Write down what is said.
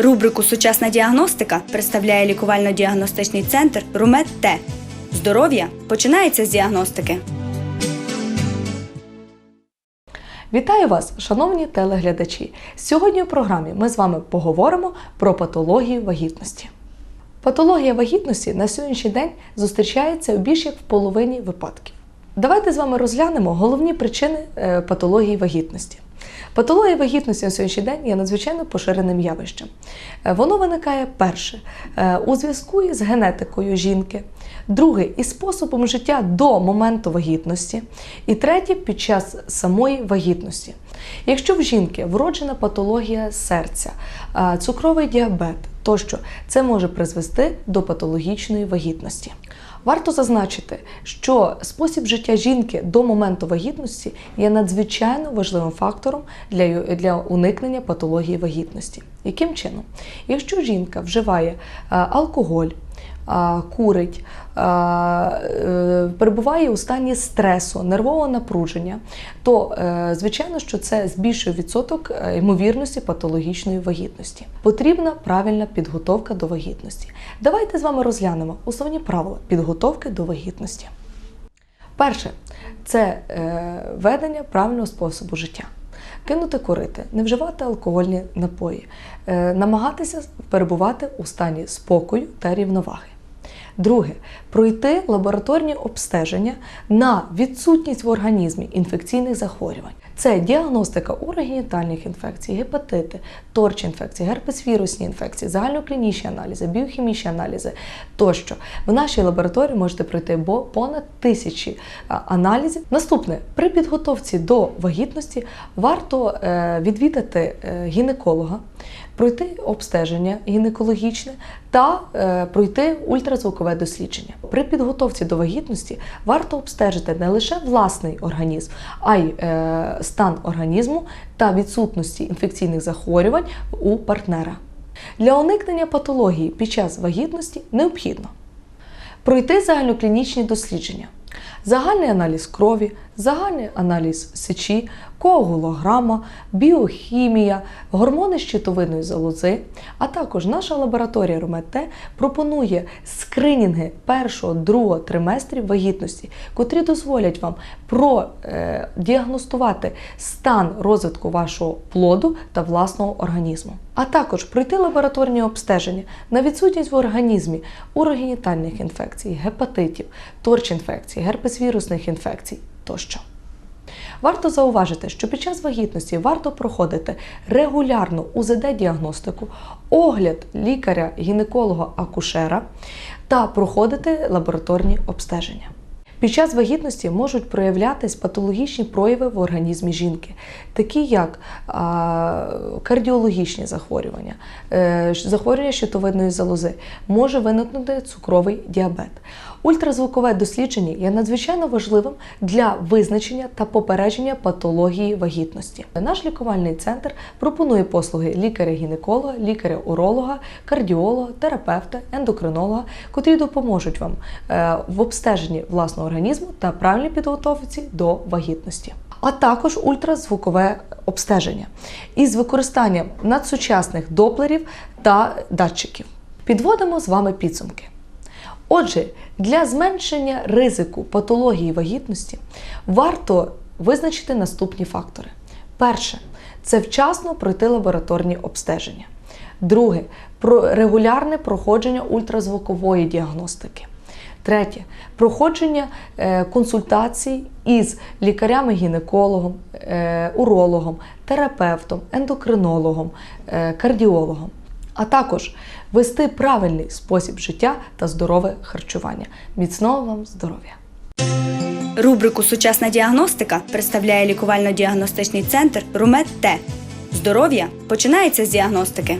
Рубрику Сучасна діагностика представляє лікувально-діагностичний центр Румет Т. Здоров'я починається з діагностики. Вітаю вас, шановні телеглядачі! Сьогодні у програмі ми з вами поговоримо про патологію вагітності. Патологія вагітності на сьогоднішній день зустрічається у більш як в половині випадків. Давайте з вами розглянемо головні причини е, патології вагітності. Патологія вагітності на сьогоднішній день є надзвичайно поширеним явищем. Е, Воно виникає перше е, у зв'язку із генетикою жінки, друге із способом життя до моменту вагітності, і третє під час самої вагітності. Якщо в жінки вроджена патологія серця, е, цукровий діабет тощо, це може призвести до патологічної вагітності. Варто зазначити, що спосіб життя жінки до моменту вагітності є надзвичайно важливим фактором для, для уникнення патології вагітності. Яким чином? Якщо жінка вживає е, алкоголь, курить, е, перебуває у стані стресу, нервового напруження, то е, звичайно, що це збільшує відсоток е, ймовірності патологічної вагітності. Потрібна правильна підготовка до вагітності. Давайте з вами розглянемо основні правила підготовки до вагітності. Перше це ведення правильного способу життя. Кинути курити, не вживати алкогольні напої, намагатися перебувати у стані спокою та рівноваги. Друге пройти лабораторні обстеження на відсутність в організмі інфекційних захворювань. Це діагностика урогенітальних інфекцій, гепатити, торч-інфекції, герпес-вірусні інфекції, загальноклінічні аналізи, біохімічні аналізи тощо. В нашій лабораторії можете пройти бо- понад тисячі аналізів. Наступне при підготовці до вагітності варто е, відвідати е, гінеколога, пройти обстеження гінекологічне та е, пройти ультразвукове дослідження. При підготовці до вагітності варто обстежити не лише власний організм, а й е, стан організму та відсутності інфекційних захворювань у партнера. Для уникнення патології під час вагітності необхідно пройти загальноклінічні дослідження, загальний аналіз крові, загальний аналіз сечі, коагулограма, біохімія, гормони щитовидної залози, а також наша лабораторія РОМЕТ пропонує скринінги першого другого триместрів вагітності, котрі дозволять вам продіагностувати стан розвитку вашого плоду та власного організму. А також пройти лабораторні обстеження на відсутність в організмі урогенітальних інфекцій, гепатитів, торч-інфекцій, герпес-вірусних інфекцій тощо. Варто зауважити, що під час вагітності варто проходити регулярну УЗД-діагностику, огляд лікаря-гінеколога-акушера та проходити лабораторні обстеження. Під час вагітності можуть проявлятись патологічні прояви в організмі жінки, такі як кардіологічні захворювання, е, захворювання щитовидної залози, може виникнути цукровий діабет. Ультразвукове дослідження є надзвичайно важливим для визначення та попередження патології вагітності. Наш лікувальний центр пропонує послуги лікаря-гінеколога, лікаря-уролога, кардіолога, терапевта, ендокринолога, котрі допоможуть вам е, в обстеженні власного організму та правильній підготовці до вагітності. А також ультразвукове обстеження із використанням надсучасних доплерів та датчиків. Підводимо з вами підсумки. Отже, для зменшення ризику патології вагітності варто визначити наступні фактори. Перше це вчасно пройти лабораторні обстеження. Друге про регулярне проходження ультразвукової діагностики. Третє проходження е, консультацій із лікарями-гінекологом, е, урологом, терапевтом, ендокринологом, е, кардіологом а також вести правильний спосіб життя та здорове харчування. Міцного вам здоров'я! Рубрику Сучасна діагностика представляє лікувально-діагностичний центр Румет Т. Здоров'я починається з діагностики.